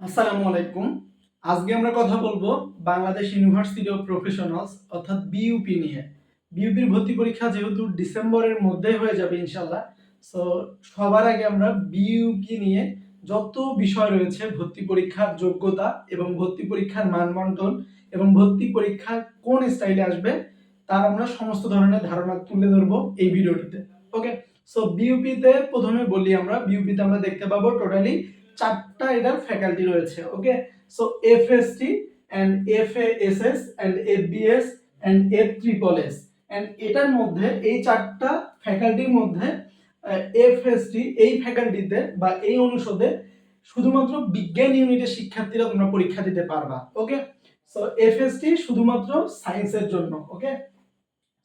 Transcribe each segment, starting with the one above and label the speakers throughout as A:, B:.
A: আসসালামু আলাইকুম। আজকে আমরা কথা বলব বাংলাদেশ ইউনিভার্সিটি অফ প্রফেশনালস অর্থাৎ বিইউপি নিয়ে। বিইউপির ভর্তি পরীক্ষা যেহেতু ডিসেম্বরের মধ্যেই হয়ে যাবে ইনশাল্লাহ সো সবার আগে আমরা বিইউপি নিয়ে যত বিষয় রয়েছে, ভর্তি পরীক্ষার যোগ্যতা এবং ভর্তি পরীক্ষার মানবন্টন এবং ভর্তি পরীক্ষা কোন স্টাইলে আসবে, তার আমরা সমস্ত ধরনের ধারণা তুলে ধরবো এই ভিডিওটিতে ওকে সো বিইউপিতে প্রথমে বলি আমরা বিইউপিতে আমরা দেখতে পাবো টোটালি চারটা এটার ফ্যাকাল্টি রয়েছে okay so FST and FASS and F B S and F triple S and এটার মধ্যে, এই চারটা ফ্যাকাল্টির মধ্যে এফ এস টি এই ফ্যাকাল্টিতে বা এই অনুষদে শুধুমাত্র বিজ্ঞান ইউনিটের শিক্ষার্থীরা তোমরা পরীক্ষা দিতে পারবা ওকে সো এফএসটি শুধুমাত্র সায়েন্সের জন্য ওকে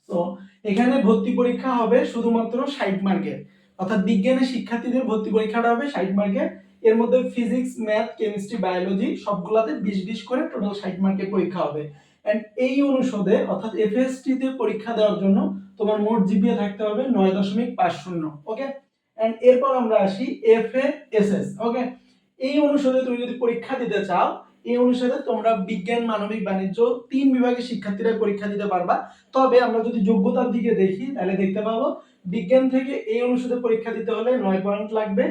A: সো এখানে ভর্তি পরীক্ষা হবে শুধুমাত্র ষাট মার্কের অর্থাৎ বিজ্ঞানের শিক্ষার্থীদের ভর্তি পরীক্ষাটা হবে ষাট মার্কের এর মধ্যে ফিজিক্স ম্যাথ কেমিস্ট্রি বায়োলজি সবগুলাতে বিশ বিশ করে টোটাল ষাট মার্কের পরীক্ষা হবে। অ্যান্ড এই অনুষদে, অর্থাৎ এফ এস টিতে পরীক্ষা দেওয়ার জন্য তোমার মোট জিপিএ থাকতে হবে নয় দশমিক পাঁচ শূন্য ওকে অ্যান্ড এরপর আমরা আসি এফ এস এস ওকে এই অনুষদে তুমি যদি পরীক্ষা দিতে চাও এই অনুষদে তোমরা বিজ্ঞান, মানবিক, বাণিজ্য তিন বিভাগের শিক্ষার্থীরা পরীক্ষা দিতে পারবা। তবে আমরা যদি যোগ্যতার দিকে দেখি, তাহলে দেখতে পাবো বিজ্ঞান থেকে এই অনুষদে পরীক্ষা দিতে হলে নয় পয়েন্ট লাগবে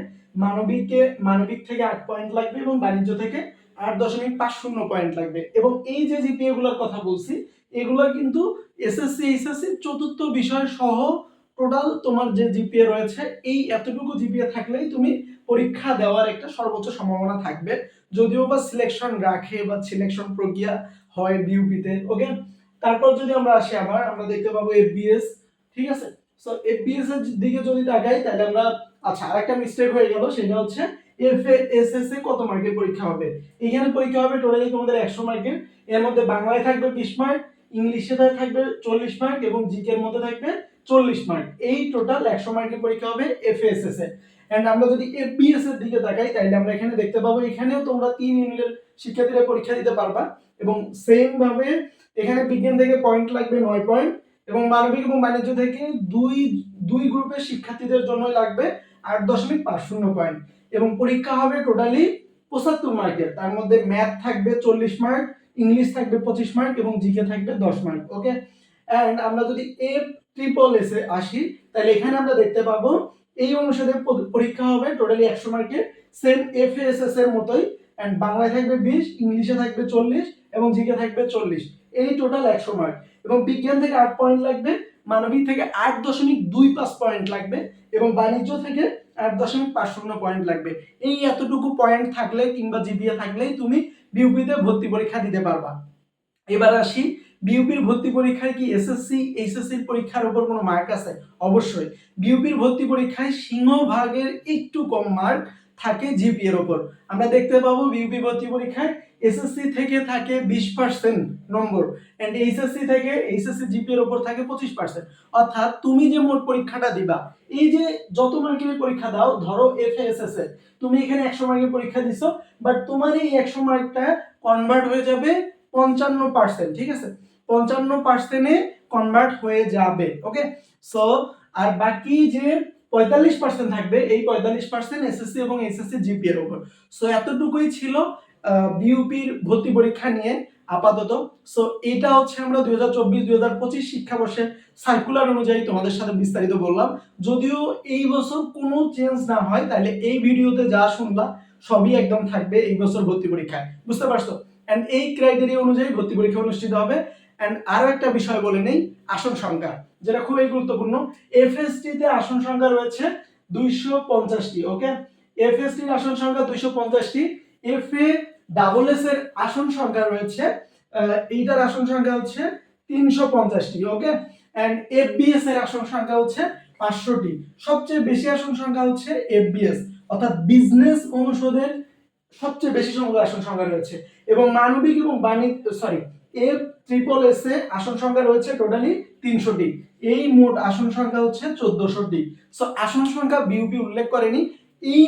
A: মানবিকে মানবিক থেকে আট পয়েন্ট লাগবে এবং বাণিজ্য থেকে আট দশমিক পাঁচ শূন্য পয়েন্ট লাগবে। এবং এই যে জিপিএ গুলোর কথা বলছি, এগুলো কিন্তু এসএসসি এইচএসসি চতুর্থ বিষয় সহ টোটাল তোমার যে জিপিএ রয়েছে, এই এতটুকু জিপিএ থাকলেই তুমি পরীক্ষা দেওয়ার একটা সর্বোচ্চ সম্ভাবনা থাকবে। যদিও বা সিলেকশন রাখে বা সিলেকশন প্রক্রিয়া হয় বিউপিতে ওকে তারপর যদি আমরা আসি আবার, আমরা দেখতে পাবো এফবিএস ঠিক আছে? সো এফবিএস এর দিকে যদি তাকাই, তাহলে আমরা আচ্ছা আরেকটা মিস্টেক হয়ে গেল, সেটা হচ্ছে এফ এস এস এ কত মার্কের পরীক্ষা হবে? এখানে পরীক্ষা হবে টোটালি তোমাদের একশো মার্কের। এর মধ্যে বাংলায় থাকবে বিশ মার্ক, ইংলিশে থাকবে চল্লিশ মার্ক এবং জিকে এর মধ্যে থাকবে চল্লিশ মার্ক এই টোটাল একশো মার্কের পরীক্ষা হবে F S S A and আমরা যদি এফবিএস এর দিকে তাকাই তাহলে আমরা এখানে দেখতে পাবো, এখানেও তোমরা তিন ইউনিটের শিক্ষার্থীরা পরীক্ষা দিতে পারবা। এবং সেম ভাবে এখানে বিজ্ঞান থেকে পয়েন্ট লাগবে নয় পয়েন্ট এবং মানবিক এবং বাণিজ্য থেকে দুই দুই গ্রুপের শিক্ষার্থীদের জন্য লাগবে আট দশমিক পাঁচ শূন্য পয়েন্ট এবং পরীক্ষা হবে টোটালি পঁচাত্তর মার্কের তার মধ্যে ম্যাথ থাকবে চল্লিশ মার্ক ইংলিশ থাকবে পঁচিশ মার্ক এবং জিকে থাকবে দশ মার্ক ওকে অ্যান্ড আমরা যদি এ ট্রিপল এসে আসি, তাহলে এখানে আমরা দেখতে পাবো এই অনুসারে পরীক্ষা হবে টোটালি একশো মার্কের সেম এফ এস এর মতোই অ্যান্ড বাংলায় থাকবে বিশ, ইংলিশে থাকবে চল্লিশ, এবং জিকে থাকবে চল্লিশ। এই টোটাল একশো মার্ক এবং বিজ্ঞান থেকে আট পয়েন্ট লাগবে, মানবিক থেকে আট দশমিক দুই পাঁচ পয়েন্ট লাগবে, এবং বাণিজ্য থেকে আট দশমিক পাঁচ শূন্য পয়েন্ট লাগবে। এই এতটুকু পয়েন্ট থাকলে কিংবা জিপিএ থাকলেই তুমি বিউপিতে ভর্তি পরীক্ষা দিতে পারবা। এবার আসি বিউপির ভর্তি পরীক্ষায় কি এসএসসি এইচএসসি পরীক্ষার উপর কোনো মার্ক আছে? অবশ্যই। বিউপির ভর্তি পরীক্ষায় সিংহভাগের একটু কম মার্ক থাকে জিপি এর উপর। আমরা দেখতে পাবো বিউপি ভর্তি পরীক্ষায় এসএসসি থেকে থাকে বিশ পার্সেন্ট নম্বর অ্যান্ড এইচএসসি থেকে এইচএসসি জিপি এর উপর থাকে পঁচিশ পার্সেন্ট অর্থাৎ তুমি যে মোট পরীক্ষাটা দিবা, এই যে যত মার্কের পরীক্ষা দাও, ধরো এফ এস এস এ তুমি এখানে একশো মার্কের পরীক্ষা দিছো বাট তোমার এই একশো মার্কটা কনভার্ট হয়ে যাবে পঞ্চান্ন পার্সেন্ট ঠিক আছে? পঞ্চান্ন পার্সেন্টে কনভার্ট হয়ে যাবে ওকে সো আর বাকি যে পঁয়তাল্লিশ পার্সেন্ট থাকবে, এই পঁয়তাল্লিশ পার্সেন্ট এসএসসি এবং এসএসসি জিপি এর উপর। সো এতটুকুই ছিল বিউপির ভর্তি পরীক্ষা নিয়ে আপাতত। সো এটা হচ্ছে আমরা দুই হাজার চব্বিশ দুই হাজার পঁচিশ শিক্ষাবর্ষের সার্কুলার অনুযায়ী তোমাদের সাথে বিস্তারিত বললাম। যদিও এই বছর কোনো চেঞ্জ না হয়, তাহলে এই ভিডিওতে যা শুনলা সবই একদম থাকবে এই বছর ভর্তি পরীক্ষায়। বুঝতে পারছ? অ্যান্ড এই ক্রাইটেরিয়া অনুযায়ী ভর্তি পরীক্ষা অনুষ্ঠিত হবে। অ্যান্ড আরও একটা বিষয় বলে নেই, আসন সংখ্যা, যেটা খুবই গুরুত্বপূর্ণ। এফএসটি তে আসন সংখ্যা রয়েছে দুইশো পঞ্চাশটি ওকে এফএসটির আসন সংখ্যা দুইশো পঞ্চাশটি এফ এ ডাবল এস এর আসন সংখ্যা রয়েছে এইটার আসন সংখ্যা হচ্ছে তিনশো পঞ্চাশটি ওকে অ্যান্ড এফ এফবিএস এর আসন সংখ্যা হচ্ছে পাঁচশোটি। সবচেয়ে বেশি আসন সংখ্যা হচ্ছে এফবিএস অর্থাৎ বিজনেস অনুষদের সবচেয়ে বেশি সংখ্যা আসন সংখ্যা রয়েছে। এবং মানবিক এবং বাণিজ্য sorry F triple S A আসন সংখ্যা রয়েছে টোটালি তিনশোটি এই মোট আসন সংখ্যা হচ্ছে চোদ্দশোটি সো আসন সংখ্যা বিউপি উল্লেখ করেনি। এই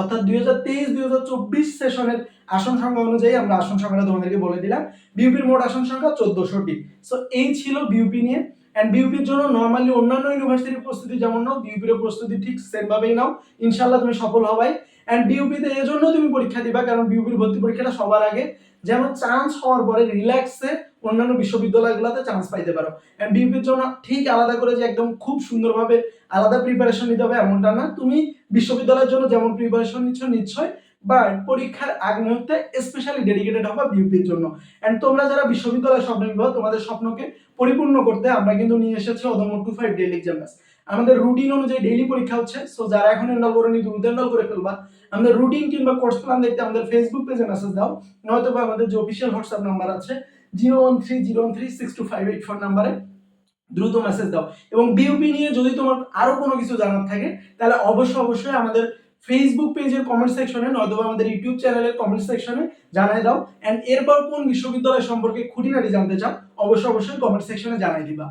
A: অর্থাৎ দুই হাজার তেইশ, দুই হাজার চব্বিশ সেশনের আসন সংখ্যা অনুযায়ী আমরা আসন সংখ্যাটা তোমাদেরকে বলে দিলাম। বিউপির মোট আসন সংখ্যা চোদ্দশোটি সো এই ছিল বিউপি নিয়ে। অ্যান্ড বিউপির জন্য নর্মালি অন্যান্য ইউনিভার্সিটির প্রস্তুতি যেমন নাও বিউপির প্রস্তুতি ঠিক সেম ভাবেই নাও। ইনশাল্লাহ তুমি সফল হবাই। অ্যান্ড বিউপিতে এজন্য তুমি পরীক্ষা দিবা, কারণ বিউপির ভর্তি পরীক্ষাটা সবার আগে। যেন চান্স হওয়ার পরে রিল্যাক্সে অন্যান্য বিশ্ববিদ্যালয়গুলোতে চান্স পাইতে পারো। অ্যান্ড বিউপির জন্য ঠিক আলাদা করে যে একদম খুব সুন্দরভাবে আলাদা প্রিপারেশন নিতে হবে এমনটা না। তুমি বিশ্ববিদ্যালয়ের জন্য যেমন প্রিপারেশন নিচ্ছ নিশ্চয় বাট পরীক্ষার আগ মুহূর্তে স্পেশালি ডেডিকেটেড হবে বিউপির জন্য। অ্যান্ড তোমরা যারা বিশ্ববিদ্যালয়ের স্বপ্ন নিবে তোমাদের স্বপ্নকে পরিপূর্ণ করতে আমরা কিন্তু নিয়ে এসেছি অদম টু ফাইভ ডেলি এক্সাম আমাদের রুটিন অনুযায়ী ডেইলি পরীক্ষা হচ্ছে সো যারা এখন এনরোল করে নি দ্রুত এনরোল করে ফেলবা, আমাদের রুটিন কিংবা কোর্স প্ল্যান দেখতে আমাদের ফেসবুক পেজে মেসেজ দাও নয়তো বা আমাদের যে অফিসিয়াল হোয়াটসঅ্যাপ নাম্বার আছে zero one three zero one three six two five eight four নাম্বারে দ্রুত মেসেজ দাও। এবং বিউপি নিয়ে যদি তোমার আরও কোনো কিছু জানার থাকে, তাহলে অবশ্যই অবশ্যই আমাদের ফেসবুক পেজের কমেন্ট সেকশনে নয়তো আমাদের ইউটিউব চ্যানেলের কমেন্ট সেকশনে জানাই দাও। অ্যান্ড এরপর কোন বিশ্ববিদ্যালয় সম্পর্কে খুঁটিনাটি জানতে চাও, অবশ্যই অবশ্যই কমেন্ট সেকশনে জানাই দিবা।